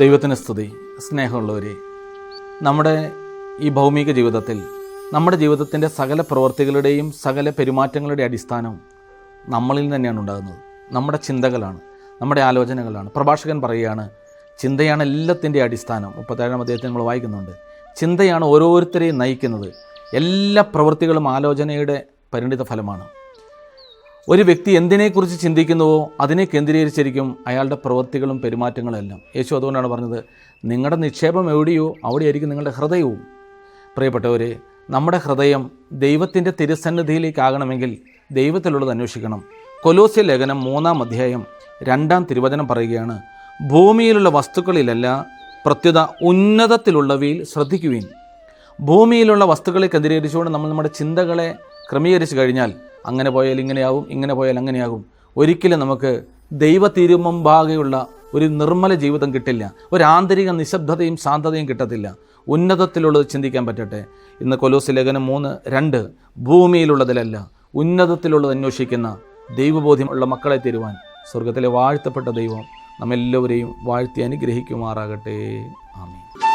ദൈവത്തിന് സ്തുതി. സ്നേഹമുള്ളവരെ നമ്മുടെ ഈ ഭൗമിക ജീവിതത്തിൽ നമ്മുടെ ജീവിതത്തിന്റെ സകല പ്രവർത്തികളുടെയും സകല പെരുമാറ്റങ്ങളുടെ അടിസ്ഥാനം നമ്മളിൽ തന്നെയാണ് ഉണ്ടാകുന്നത്. നമ്മുടെ ചിന്തകളാണ് നമ്മുടെ ആലോചനകളാണ്. പ്രഭാഷകൻ പറയുകയാണ് ചിന്തയാണ് എല്ലാത്തിന്റെ അടിസ്ഥാനം. മുപ്പത്തേഴാം അദ്ദേഹത്തെ നമ്മൾ വായിക്കുന്നുണ്ട്. ചിന്തയാണ് ഓരോരുത്തരെയും നയിക്കുന്നത്. എല്ലാ പ്രവൃത്തികളും ആലോചനയുടെ പരിണിത ഫലമാണ്. ഒരു വ്യക്തി എന്തിനെക്കുറിച്ച് ചിന്തിക്കുന്നുവോ അതിനെ കേന്ദ്രീകരിച്ചിരിക്കും അയാളുടെ പ്രവൃത്തികളും പെരുമാറ്റങ്ങളും എല്ലാം യേശു അതുകൊണ്ടാണ് പറഞ്ഞത് നിങ്ങളുടെ നിക്ഷേപം എവിടെയോ അവിടെയായിരിക്കും നിങ്ങളുടെ ഹൃദയവും. പ്രിയപ്പെട്ടവരെ നമ്മുടെ ഹൃദയം ദൈവത്തിന്റെ തിരുസന്നിധിയിലേക്കാകണമെങ്കിൽ ദൈവത്തിലുള്ളത് അന്വേഷിക്കണം. കൊലോസ്യ ലേഖനം മൂന്നാം അധ്യായം രണ്ടാം തിരുവചനം പറയുകയാണ് ഭൂമിയിലുള്ള വസ്തുക്കളിലല്ല പ്രത്യുത ഉന്നതത്തിലുള്ളവയിൽ ശ്രദ്ധിക്കുവിൻ. ഭൂമിയിലുള്ള വസ്തുക്കളെ കേന്ദ്രീകരിച്ചുകൊണ്ട് നമ്മൾ നമ്മുടെ ചിന്തകളെ ക്രമീകരിച്ചു കഴിഞ്ഞാൽ അങ്ങനെ പോയാൽ ഇങ്ങനെയാവും ഇങ്ങനെ പോയാൽ അങ്ങനെയാകും. ഒരിക്കലും നമുക്ക് ദൈവ തിരുമുമ്പാകെയുള്ള ഒരു നിർമ്മല ജീവിതം കിട്ടില്ല. ഒരു ആന്തരിക നിശബ്ദതയും ശാന്തതയും കിട്ടത്തില്ല. ഉന്നതത്തിലുള്ളത് ചിന്തിക്കാൻ പറ്റട്ടെ. ഇന്ന് കൊലോസ് ലേഖനം മൂന്ന് രണ്ട് ഭൂമിയിലുള്ളതിലല്ല ഉന്നതത്തിലുള്ളത് അന്വേഷിക്കുന്ന ദൈവബോധ്യമുള്ള മക്കളെ തരുവാൻ സ്വർഗത്തിലെ വാഴ്ത്തപ്പെട്ട ദൈവം നമ്മെല്ലാവരെയും വാഴ്ത്തി അനുഗ്രഹിക്കുമാറാകട്ടെ. ആമീൻ.